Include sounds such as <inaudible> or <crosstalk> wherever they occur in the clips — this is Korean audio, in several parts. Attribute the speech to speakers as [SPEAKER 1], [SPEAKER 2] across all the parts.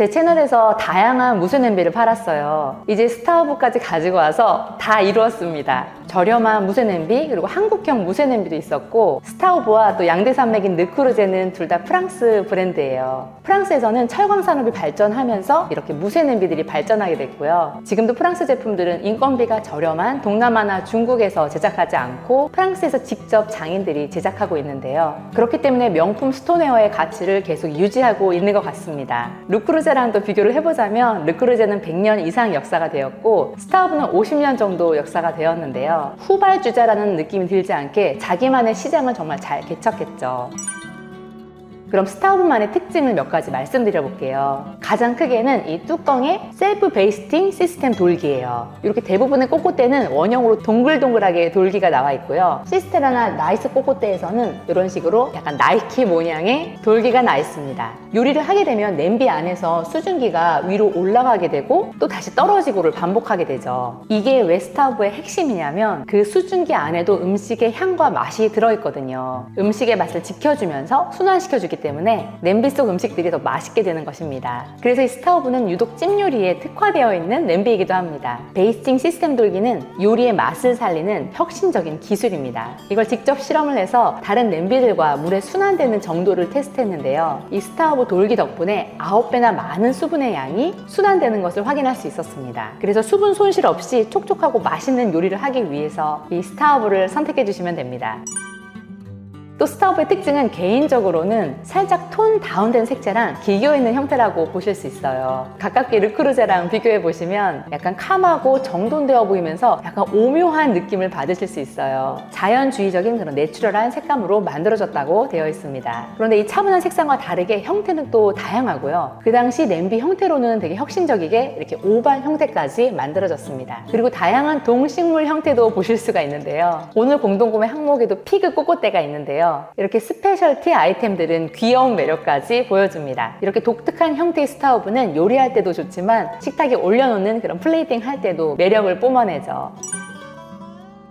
[SPEAKER 1] 제 채널에서 다양한 무쇠 냄비를 팔았어요. 이제 스타우브까지 가지고 와서 다 이루었습니다. 저렴한 무쇠 냄비 그리고 한국형 무쇠 냄비도 있었고 스타우브와 또 양대 산맥인 르크루제는 둘 다 프랑스 브랜드예요. 프랑스에서는 철광 산업이 발전하면서 이렇게 무쇠 냄비들이 발전하게 됐고요. 지금도 프랑스 제품들은 인건비가 저렴한 동남아나 중국에서 제작하지 않고 프랑스에서 직접 장인들이 제작하고 있는데요. 그렇기 때문에 명품 스톤웨어의 가치를 계속 유지하고 있는 것 같습니다. 르크루제랑도 비교를 해보자면 르크루제는 100년 이상 역사가 되었고 스타우브는 50년 정도 역사가 되었는데요. 후발주자라는 느낌이 들지 않게 자기만의 시장을 정말 잘 개척했죠. 그럼 스타우브만의 특징을 몇 가지 말씀드려 볼게요. 가장 크게는 이 뚜껑에 셀프 베이스팅 시스템 돌기예요. 이렇게 대부분의 꼬꼬대는 원형으로 동글동글하게 돌기가 나와 있고요. 시스테라나 나이스 꼬꼬대에서는 이런 식으로 약간 나이키 모양의 돌기가 나 있습니다. 요리를 하게 되면 냄비 안에서 수증기가 위로 올라가게 되고 또 다시 떨어지고를 반복하게 되죠. 이게 왜 스타우브의 핵심이냐면 그 수증기 안에도 음식의 향과 맛이 들어있거든요. 음식의 맛을 지켜주면서 순환시켜주기 때문에 냄비 속 음식들이 더 맛있게 되는 것입니다. 그래서 이 스타우브는 유독 찜 요리에 특화되어 있는 냄비이기도 합니다. 베이스팅 시스템 돌기는 요리의 맛을 살리는 혁신적인 기술입니다. 이걸 직접 실험을 해서 다른 냄비들과 물에 순환되는 정도를 테스트했는데요. 이 스타우브 돌기 덕분에 9배나 많은 수분의 양이 순환되는 것을 확인할 수 있었습니다. 그래서 수분 손실 없이 촉촉하고 맛있는 요리를 하기 위해서 이 스타우브를 선택해 주시면 됩니다. 또 스타우브의 특징은 개인적으로는 살짝 톤 다운된 색채랑 기교 있는 형태라고 보실 수 있어요. 가깝게 르크루제랑 비교해 보시면 약간 캄하고 정돈되어 보이면서 약간 오묘한 느낌을 받으실 수 있어요. 자연주의적인 그런 내추럴한 색감으로 만들어졌다고 되어 있습니다. 그런데 이 차분한 색상과 다르게 형태는 또 다양하고요. 그 당시 냄비 형태로는 되게 혁신적이게 이렇게 오발 형태까지 만들어졌습니다. 그리고 다양한 동식물 형태도 보실 수가 있는데요. 오늘 공동구매 항목에도 피그 꼬꼬대가 있는데요. 이렇게 스페셜티 아이템들은 귀여운 매력까지 보여줍니다. 이렇게 독특한 형태의 스타우브는 요리할 때도 좋지만 식탁에 올려놓는 그런 플레이팅 할 때도 매력을 뿜어내죠.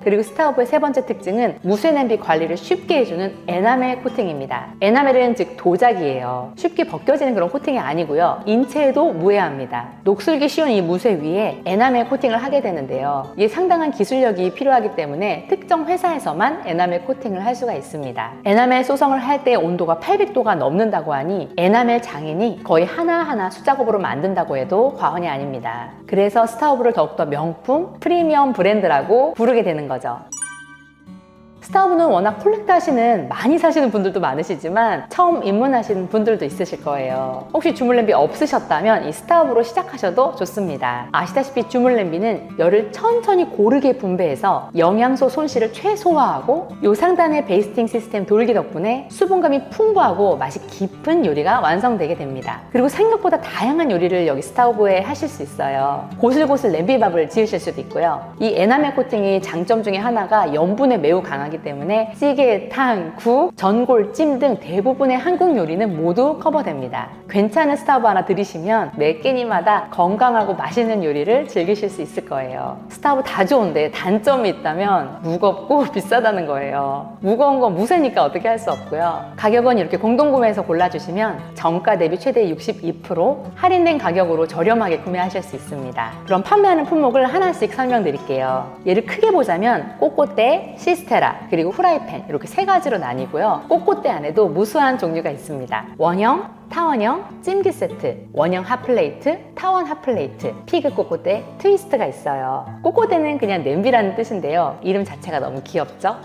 [SPEAKER 1] 그리고 스타우브의 세 번째 특징은 무쇠 냄비 관리를 쉽게 해주는 에나멜 코팅입니다. 에나멜은 즉 도자기예요. 쉽게 벗겨지는 그런 코팅이 아니고요. 인체에도 무해합니다. 녹슬기 쉬운 이 무쇠 위에 에나멜 코팅을 하게 되는데요. 이게 상당한 기술력이 필요하기 때문에 특정 회사에서만 에나멜 코팅을 할 수가 있습니다. 에나멜 소성을 할 때 온도가 800도가 넘는다고 하니 에나멜 장인이 거의 하나하나 수작업으로 만든다고 해도 과언이 아닙니다. 그래서 스타우브를 더욱더 명품, 프리미엄 브랜드라고 부르게 되는 거죠. 그. 스타우브는 워낙 콜렉트 하시는 많이 사시는 분들도 많으시지만 처음 입문하시는 분들도 있으실 거예요. 혹시 주물 냄비 없으셨다면 이 스타우브로 시작하셔도 좋습니다. 아시다시피 주물 냄비는 열을 천천히 고르게 분배해서 영양소 손실을 최소화하고 요 상단의 베이스팅 시스템 돌기 덕분에 수분감이 풍부하고 맛이 깊은 요리가 완성되게 됩니다. 그리고 생각보다 다양한 요리를 여기 스타우브에 하실 수 있어요. 고슬고슬 냄비밥을 지으실 수도 있고요. 이 에나멜 코팅이 장점 중에 하나가 염분에 매우 강하기 때문에 찌개, 탕, 국, 전골, 찜 등 대부분의 한국 요리는 모두 커버됩니다. 괜찮은 스타브 하나 들이시면 매 끼니마다 건강하고 맛있는 요리를 즐기실 수 있을 거예요. 스타브 다 좋은데 단점이 있다면 무겁고 <laughs> 비싸다는 거예요. 무거운 건 무쇠니까 어떻게 할 수 없고요. 가격은 이렇게 공동구매해서 골라주시면 정가 대비 최대 62% 할인된 가격으로 저렴하게 구매하실 수 있습니다. 그럼 판매하는 품목을 하나씩 설명드릴게요. 얘를 크게 보자면 꼬꼬대, 시스테라, 그리고 후라이팬 이렇게 세 가지로 나뉘고요. 꼬꼬대 안에도 무수한 종류가 있습니다. 원형, 타원형, 찜기 세트, 원형 핫플레이트, 타원 핫플레이트, 피그 꼬꼬대, 트위스트가 있어요. 꼬꼬대는 그냥 냄비라는 뜻인데요. 이름 자체가 너무 귀엽죠?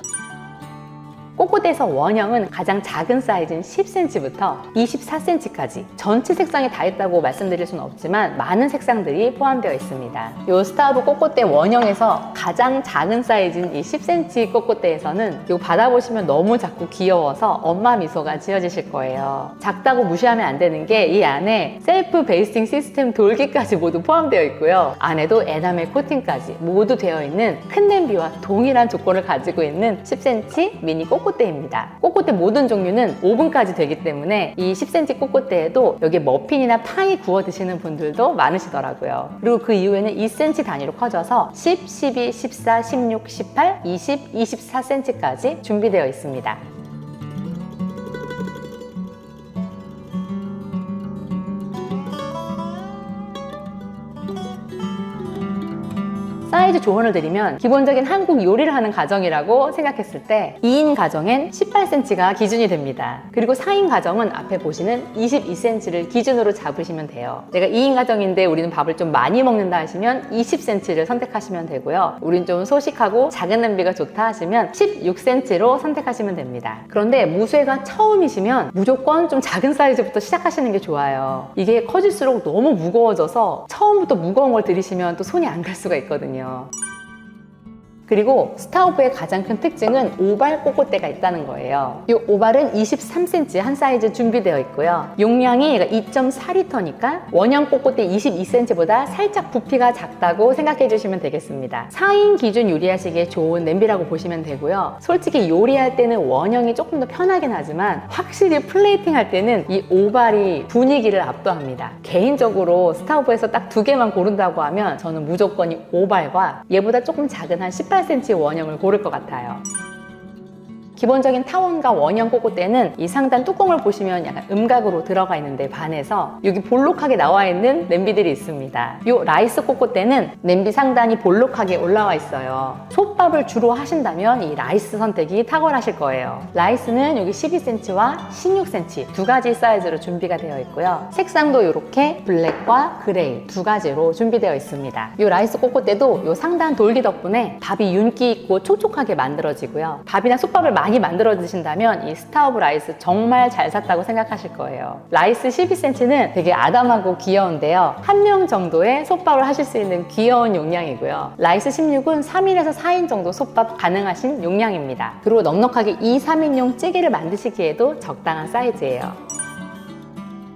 [SPEAKER 1] 꼬꼬대에서 원형은 가장 작은 사이즈인 10cm부터 24cm까지 전체 색상이 다 있다고 말씀드릴 수는 없지만 많은 색상들이 포함되어 있습니다. 이 스타브 꼬꼬대 원형에서 가장 작은 사이즈인 이 10cm 꼬꼬대에서는 이거 받아보시면 너무 작고 귀여워서 엄마 미소가 지어지실 거예요. 작다고 무시하면 안 되는 게 이 안에 셀프 베이스팅 시스템 돌기까지 모두 포함되어 있고요. 안에도 에나멜 코팅까지 모두 되어 있는 큰 냄비와 동일한 조건을 가지고 있는 10cm 미니 꼬꼬대 입니다. 꼬꼬대 모든 종류는 오븐까지 되기 때문에 이 10cm 꼬꼬대에도 여기 머핀이나 파이 구워 드시는 분들도 많으시더라고요. 그리고 그 이후에는 2cm 단위로 커져서 10, 12, 14, 16, 18, 20, 24cm까지 준비되어 있습니다. 사이즈 조언을 드리면 기본적인 한국 요리를 하는 가정이라고 생각했을 때 2인 가정엔 18cm가 기준이 됩니다. 그리고 4인 가정은 앞에 보시는 22cm를 기준으로 잡으시면 돼요. 내가 2인 가정인데 우리는 밥을 좀 많이 먹는다 하시면 20cm를 선택하시면 되고요. 우린 좀 소식하고 작은 냄비가 좋다 하시면 16cm로 선택하시면 됩니다. 그런데 무쇠가 처음이시면 무조건 좀 작은 사이즈부터 시작하시는 게 좋아요. 이게 커질수록 너무 무거워져서 처음부터 무거운 걸 들이시면 또 손이 안 갈 수가 있거든요. 같아요. 그리고 스타우브의 가장 큰 특징은 오발 꼬꼬대가 있다는 거예요. 이 오발은 23cm 한 사이즈 준비되어 있고요. 용량이 2.4리터니까 원형 꼬꼬대 22cm보다 살짝 부피가 작다고 생각해 주시면 되겠습니다. 4인 기준 요리하시기에 좋은 냄비라고 보시면 되고요. 솔직히 요리할 때는 원형이 조금 더 편하긴 하지만 확실히 플레이팅 할 때는 이 오발이 분위기를 압도합니다. 개인적으로 스타우브에서 딱 두 개만 고른다고 하면 저는 무조건 이 오발과 얘보다 조금 작은 한 18cm 원형을 고를 것 같아요. 기본적인 타원과 원형 꼬꼬대는 이 상단 뚜껑을 보시면 약간 음각으로 들어가 있는데 반해서 여기 볼록하게 나와 있는 냄비들이 있습니다. 이 라이스 꼬꼬대는 냄비 상단이 볼록하게 올라와 있어요. 솥밥을 주로 하신다면 이 라이스 선택이 탁월하실 거예요. 라이스는 여기 12cm와 16cm 두 가지 사이즈로 준비가 되어 있고요. 색상도 이렇게 블랙과 그레이 두 가지로 준비되어 있습니다. 이 라이스 꼬꼬대도 이 상단 돌기 덕분에 밥이 윤기 있고 촉촉하게 만들어지고요. 밥이나 솥밥을 많이 만들어 드신다면 이 스타우브 라이스 정말 잘 샀다고 생각하실 거예요. 라이스 12cm는 되게 아담하고 귀여운데요. 한 명 정도의 솥밥을 하실 수 있는 귀여운 용량이고요. 라이스 16은 3인에서 4인 정도 솥밥 가능하신 용량입니다. 그리고 넉넉하게 2, 3인용 찌개를 만드시기에도 적당한 사이즈예요.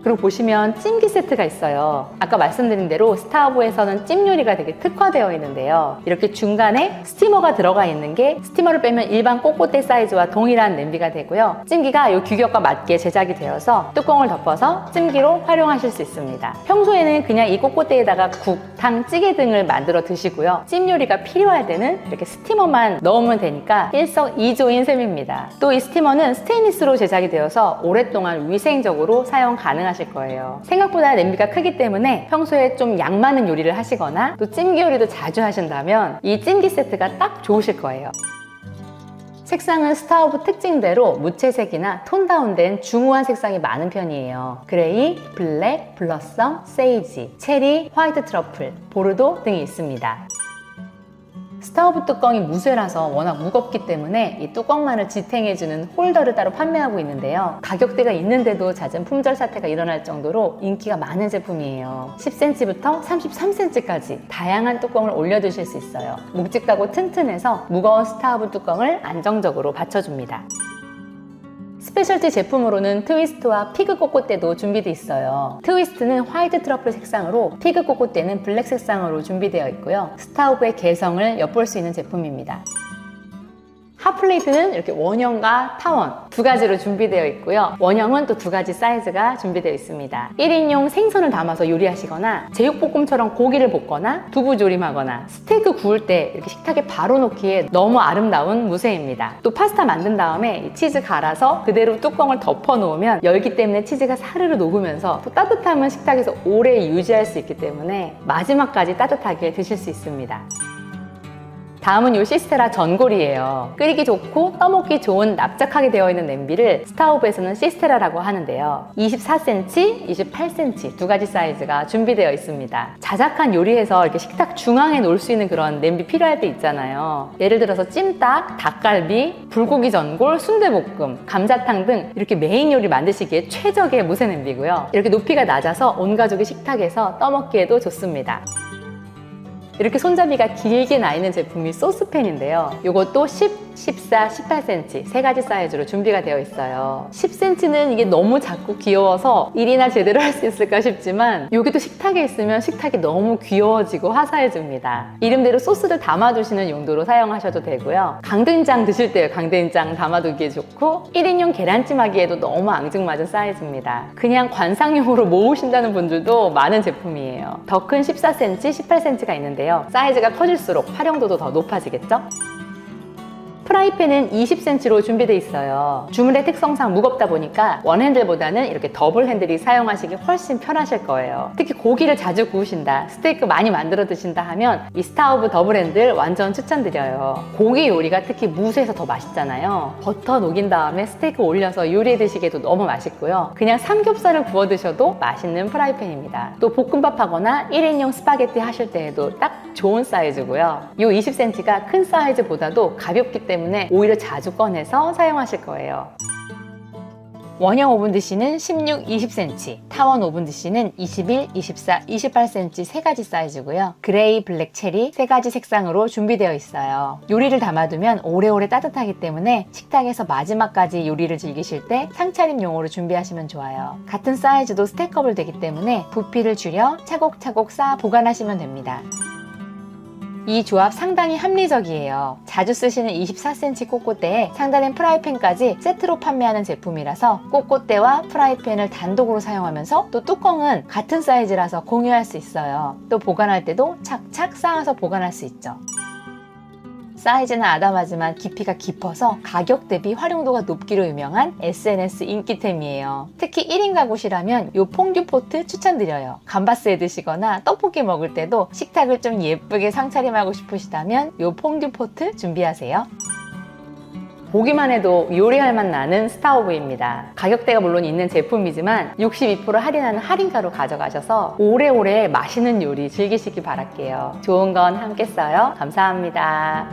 [SPEAKER 1] 그리고 보시면 찜기 세트가 있어요. 아까 말씀드린 대로 스타우브에서는 찜 요리가 되게 특화되어 있는데요. 이렇게 중간에 스티머가 들어가 있는 게 스티머를 빼면 일반 꼬꼬대 사이즈와 동일한 냄비가 되고요. 찜기가 이 규격과 맞게 제작이 되어서 뚜껑을 덮어서 찜기로 활용하실 수 있습니다. 평소에는 그냥 이 꼬꼬대에다가 국, 탕, 찌개 등을 만들어 드시고요. 찜 요리가 필요할 때는 이렇게 스티머만 넣으면 되니까 일석이조인 셈입니다. 또 이 스티머는 스테인리스로 제작이 되어서 오랫동안 위생적으로 사용 가능하 실 거예요. 생각보다 냄비가 크기 때문에 평소에 좀 양 많은 요리를 하시거나 또 찜기 요리도 자주 하신다면 이 찜기 세트가 딱 좋으실 거예요. 색상은 스타우브 특징대로 무채색이나 톤 다운된 중후한 색상이 많은 편이에요. 그레이, 블랙, 블러썸, 세이지, 체리, 화이트 트러플, 보르도 등이 있습니다. 스타우브 뚜껑이 무쇠라서 워낙 무겁기 때문에 이 뚜껑만을 지탱해주는 홀더를 따로 판매하고 있는데요. 가격대가 있는데도 잦은 품절 사태가 일어날 정도로 인기가 많은 제품이에요. 10cm부터 33cm까지 다양한 뚜껑을 올려두실 수 있어요. 묵직하고 튼튼해서 무거운 스타우브 뚜껑을 안정적으로 받쳐줍니다. 스페셜티 제품으로는 트위스트와 피그 꼬꼬대도 준비되어 있어요. 트위스트는 화이트 트러플 색상으로 피그 꼬꼬대는 블랙 색상으로 준비되어 있고요. 스타우브의 개성을 엿볼 수 있는 제품입니다. 핫플레이트는 이렇게 원형과 타원 두 가지로 준비되어 있고요. 원형은 또 두 가지 사이즈가 준비되어 있습니다. 1인용 생선을 담아서 요리하시거나 제육볶음처럼 고기를 볶거나 두부 조림하거나 스테이크 구울 때 이렇게 식탁에 바로 놓기에 너무 아름다운 무쇠입니다. 또 파스타 만든 다음에 이 치즈 갈아서 그대로 뚜껑을 덮어 놓으면 열기 때문에 치즈가 사르르 녹으면서 또 따뜻함은 식탁에서 오래 유지할 수 있기 때문에 마지막까지 따뜻하게 드실 수 있습니다. 다음은 요 시스테라 전골이에요. 끓이기 좋고 떠먹기 좋은 납작하게 되어 있는 냄비를 스타우브에서는 시스테라라고 하는데요. 24cm, 28cm 두 가지 사이즈가 준비되어 있습니다. 자작한 요리에서 이렇게 식탁 중앙에 놓을 수 있는 그런 냄비 필요할 때 있잖아요. 예를 들어서 찜닭, 닭갈비, 불고기 전골, 순대볶음, 감자탕 등 이렇게 메인 요리 만드시기에 최적의 무쇠 냄비고요. 이렇게 높이가 낮아서 온 가족이 식탁에서 떠먹기에도 좋습니다. 이렇게 손잡이가 길게 나 있는 제품이 소스팬인데요. 이것도 10, 14, 18cm 세 가지 사이즈로 준비가 되어 있어요. 10cm는 이게 너무 작고 귀여워서 일이나 제대로 할 수 있을까 싶지만 여기도 식탁에 있으면 식탁이 너무 귀여워지고 화사해집니다. 이름대로 소스를 담아두시는 용도로 사용하셔도 되고요. 강된장 드실 때 강된장 담아두기에 좋고 1인용 계란찜 하기에도 너무 앙증맞은 사이즈입니다. 그냥 관상용으로 모으신다는 분들도 많은 제품이에요. 더 큰 14cm, 18cm가 있는데요. 사이즈가 커질수록 활용도도 더 높아지겠죠? 프라이팬은 20cm로 준비되어 있어요. 주문의 특성상 무겁다 보니까 원 핸들보다는 이렇게 더블 핸들이 사용하시기 훨씬 편하실 거예요. 특히 고기를 자주 구우신다, 스테이크 많이 만들어 드신다 하면 이 스타우브 더블 핸들 완전 추천드려요. 고기 요리가 특히 무쇠에서 더 맛있잖아요. 버터 녹인 다음에 스테이크 올려서 요리해 드시기도 너무 맛있고요. 그냥 삼겹살을 구워 드셔도 맛있는 프라이팬입니다. 또 볶음밥 하거나 1인용 스파게티 하실 때에도 딱 좋은 사이즈고요. 이 20cm가 큰 사이즈보다도 가볍기 때문에 오히려 자주 꺼내서 사용하실 거예요. 원형 오븐 드시는 16, 20cm, 타원 오븐 드시는 21, 24, 28cm 세 가지 사이즈고요. 그레이, 블랙, 체리 세 가지 색상으로 준비되어 있어요. 요리를 담아두면 오래오래 따뜻하기 때문에 식탁에서 마지막까지 요리를 즐기실 때 상차림용으로 준비하시면 좋아요. 같은 사이즈도 스테이크업을 되기 때문에 부피를 줄여 차곡차곡 쌓아 보관하시면 됩니다. 이 조합 상당히 합리적이에요. 자주 쓰시는 24cm 꽃꽃대에 상단엔 프라이팬까지 세트로 판매하는 제품이라서 꽃꽃대와 프라이팬을 단독으로 사용하면서 또 뚜껑은 같은 사이즈라서 공유할 수 있어요. 또 보관할 때도 착착 쌓아서 보관할 수 있죠. 사이즈는 아담하지만 깊이가 깊어서 가격 대비 활용도가 높기로 유명한 SNS 인기템이에요. 특히 1인 가구시라면 이 퐁듀 포트 추천드려요. 감바스에 드시거나 떡볶이 먹을 때도 식탁을 좀 예쁘게 상차림하고 싶으시다면 이 퐁듀 포트 준비하세요. 보기만 해도 요리할 맛 나는 스타오브입니다. 가격대가 물론 있는 제품이지만 62% 할인하는 할인가로 가져가셔서 오래오래 맛있는 요리 즐기시기 바랄게요. 좋은 건 함께 써요. 감사합니다.